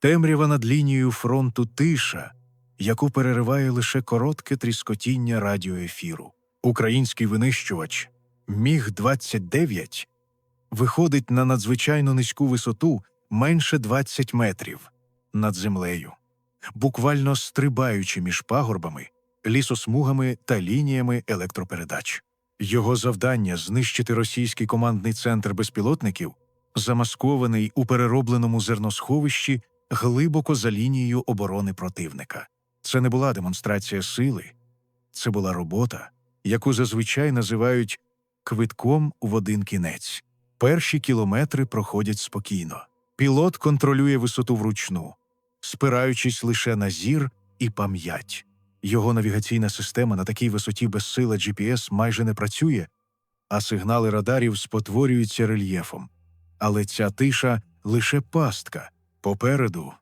Темрява над лінією фронту тиша, яку перериває лише коротке тріскотіння радіоефіру. Український винищувач Міг 29 виходить на надзвичайно низьку висоту менше 20 метрів над землею, буквально стрибаючи між пагорбами, лісосмугами та лініями електропередач. Його завдання знищити російський командний центр безпілотників, замаскований у переробленому зерносховищі глибоко за лінією оборони противника. Це не була демонстрація сили, це була робота, яку зазвичай називають квитком в один кінець. Перші кілометри проходять спокійно. Пілот контролює висоту вручну, спираючись лише на зір і пам'ять. Його навігаційна система на такій висоті без сила GPS майже не працює, а сигнали радарів спотворюються рельєфом. Але ця тиша лише пастка. Попереду,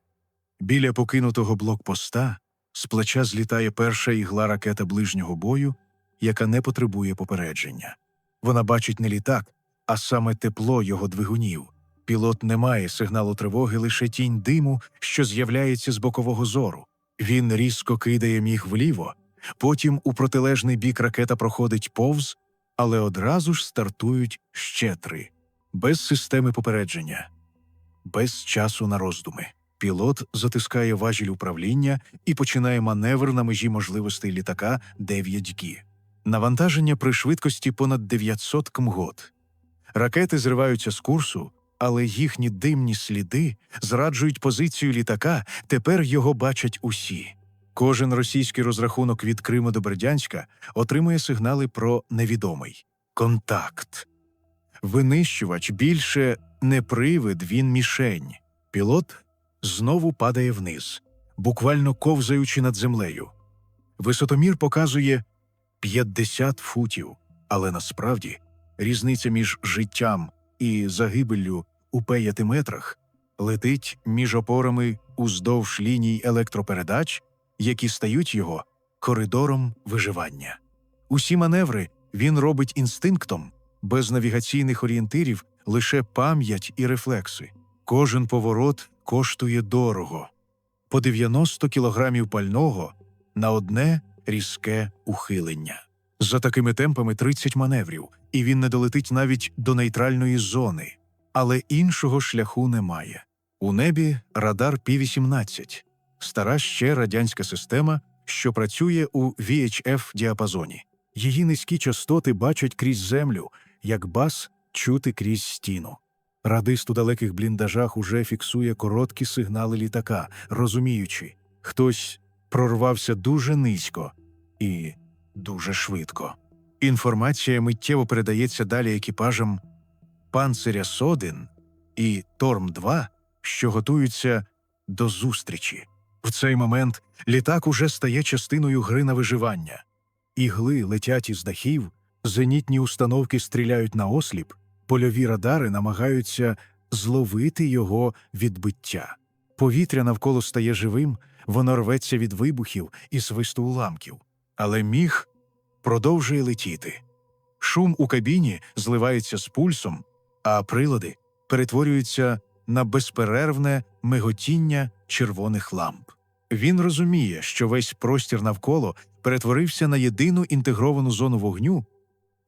біля покинутого блокпоста, з плеча злітає перша ігла ракета ближнього бою, яка не потребує попередження. Вона бачить не літак, а саме тепло його двигунів. Пілот не має сигналу тривоги, лише тінь диму, що з'являється з бокового зору. Він різко кидає міг вліво, потім у протилежний бік ракета проходить повз, але одразу ж стартують ще три без системи попередження, без часу на роздуми. Пілот затискає важіль управління і починає маневр на межі можливостей літака 9Г. Навантаження при швидкості понад 900 кмгот. Ракети зриваються з курсу, але їхні димні сліди зраджують позицію літака, тепер його бачать усі. Кожен російський розрахунок від Криму до Бердянська отримує сигнали про невідомий контакт. Винищувач більше не привид, він мішень. Пілот знову падає вниз, буквально ковзаючи над землею. Висотомір показує 50 футів, але насправді різниця між життям і загибеллю у п'ятиметрах летить між опорами уздовж ліній електропередач, які стають його коридором виживання. Усі маневри він робить інстинктом, без навігаційних орієнтирів, лише пам'ять і рефлекси. Кожен поворот коштує дорого по 90 кілограмів пального на одне різке ухилення. За такими темпами 30 маневрів, і він не долетить навіть до нейтральної зони. Але іншого шляху немає. У небі радар Пі-18, стара ще радянська система, що працює у VHF діапазоні. Її низькі частоти бачать крізь землю, як бас чути крізь стіну. Радист у далеких бліндажах уже фіксує короткі сигнали літака, розуміючи, хтось прорвався дуже низько і дуже швидко. Інформація миттєво передається далі екіпажам Панциря Содин і Торм 2 що готуються до зустрічі. В цей момент літак уже стає частиною гри на виживання. Ігли летять із дахів, зенітні установки стріляють на осліп, польові радари намагаються зловити його відбиття. Повітря навколо стає живим, воно рветься від вибухів і свисту уламків. Але міг продовжує летіти. Шум у кабіні зливається з пульсом, а прилади перетворюються на безперервне миготіння червоних ламп. Він розуміє, що весь простір навколо перетворився на єдину інтегровану зону вогню,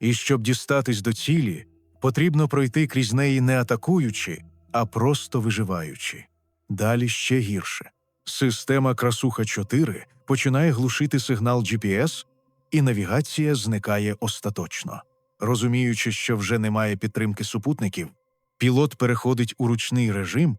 і щоб дістатись до цілі, потрібно пройти крізь неї не атакуючи, а просто виживаючи. Далі ще гірше. Система Красуха 4 починає глушити сигнал GPS, і навігація зникає остаточно. Розуміючи, що вже немає підтримки супутників, пілот переходить у ручний режим,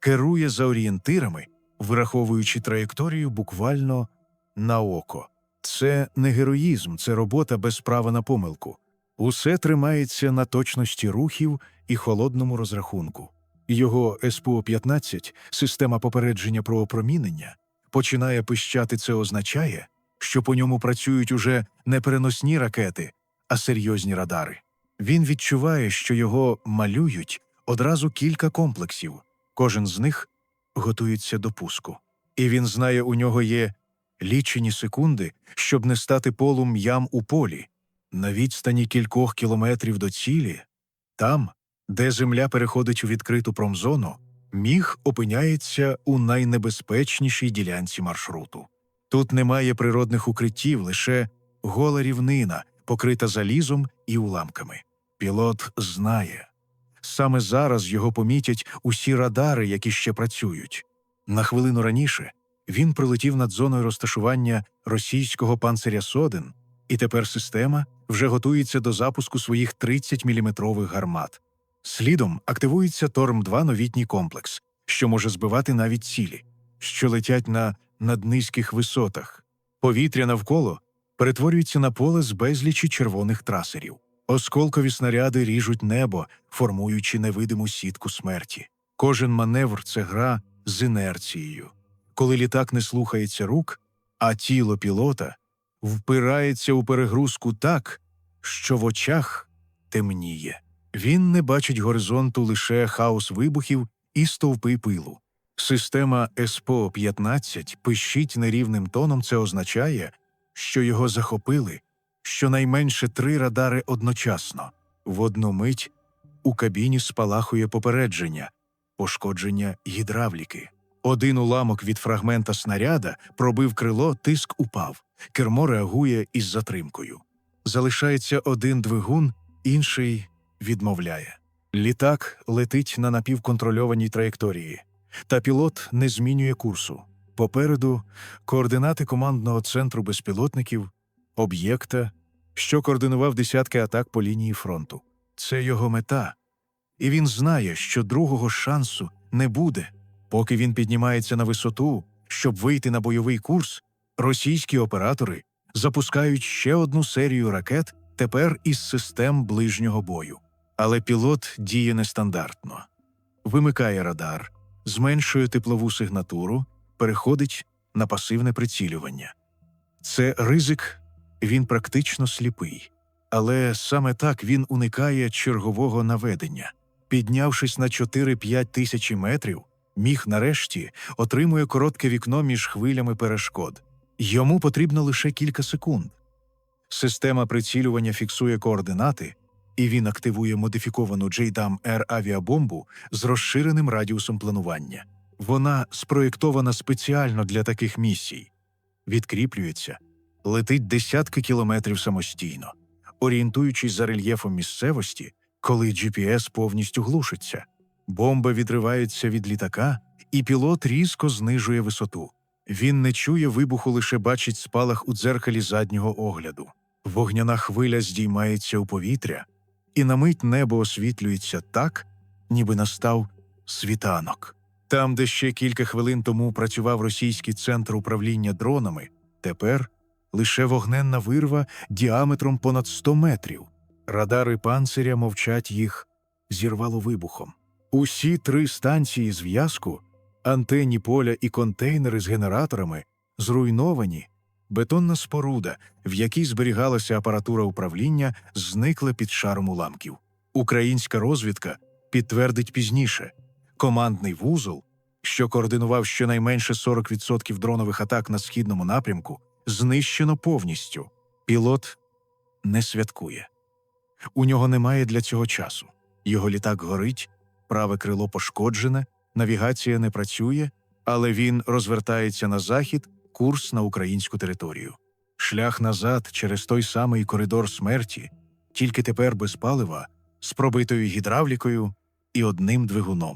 керує за орієнтирами, вираховуючи траєкторію буквально на око. Це не героїзм, це робота без права на помилку. Усе тримається на точності рухів і холодному розрахунку. Його СПО-15, система попередження про опромінення, починає пищати. Це означає, що по ньому працюють уже не переносні ракети, а серйозні радари. Він відчуває, що його малюють одразу кілька комплексів, кожен з них готується до пуску. І він знає, у нього є лічені секунди, щоб не стати полум'ям у полі, на відстані кількох кілометрів до цілі, там, де земля переходить у відкриту промзону, Міг опиняється у найнебезпечнішій ділянці маршруту. Тут немає природних укриттів, лише гола рівнина, покрита залізом і уламками. Пілот знає. Саме зараз його помітять усі радари, які ще працюють. На хвилину раніше він пролетів над зоною розташування російського панциря Соден, і тепер система вже готується до запуску своїх 30-мм гармат. Слідом активується Торм-2 новітній комплекс, що може збивати навіть цілі, що летять на наднизьких висотах. Повітря навколо перетворюється на поле з безлічі червоних трасерів. Осколкові снаряди ріжуть небо, формуючи невидиму сітку смерті. Кожен маневр це гра з інерцією. Коли літак не слухається рук, а тіло пілота впирається у перегрузку так, що в очах темніє. Він не бачить горизонту лише хаос вибухів і стовпи пилу. Система СПО-15 пищить нерівним тоном. Це означає, що його захопили щонайменше три радари одночасно. В одну мить у кабіні спалахує попередження, пошкодження гідравліки. Один уламок від фрагмента снаряда пробив крило, тиск упав. Кермо реагує із затримкою. Залишається один двигун, інший відмовляє. Літак летить на напівконтрольованій траєкторії, та пілот не змінює курсу. Попереду координати командного центру безпілотників, об'єкта, що координував десятки атак по лінії фронту. Це його мета. І він знає, що другого шансу не буде. Поки він піднімається на висоту, щоб вийти на бойовий курс, російські оператори запускають ще одну серію ракет тепер із систем ближнього бою. Але пілот діє нестандартно. Вимикає радар, зменшує теплову сигнатуру, переходить на пасивне прицілювання. Це ризик, він практично сліпий. Але саме так він уникає чергового наведення. Піднявшись на 4-5 тисячі метрів, міг нарешті отримує коротке вікно між хвилями перешкод. Йому потрібно лише кілька секунд. Система прицілювання фіксує координати, і він активує модифіковану JDAM Air авіабомбу з розширеним радіусом планування. Вона спроєктована спеціально для таких місій. Відкріплюється, летить десятки кілометрів самостійно, орієнтуючись за рельєфом місцевості, коли GPS повністю глушиться. Бомба відривається від літака, і пілот різко знижує висоту. Він не чує вибуху, лише бачить спалах у дзеркалі заднього огляду. Вогняна хвиля здіймається у повітря, і на мить небо освітлюється так, ніби настав світанок. Там, де ще кілька хвилин тому працював російський центр управління дронами, тепер лише вогненна вирва діаметром понад 100 метрів. Радари панциря мовчать їх, зірвало вибухом. Усі три станції зв'язку, антенні поля і контейнери з генераторами зруйновані. Бетонна споруда, в якій зберігалася апаратура управління, зникла під шаром уламків. Українська розвідка підтвердить пізніше командний вузол, що координував щонайменше 40% дронових атак на східному напрямку, знищено повністю. Пілот не святкує. У нього немає для цього часу. Його літак горить, праве крило пошкоджене, навігація не працює, але він розвертається на захід, курс на українську територію. Шлях назад через той самий коридор смерті, тільки тепер без палива, з пробитою гідравлікою і одним двигуном.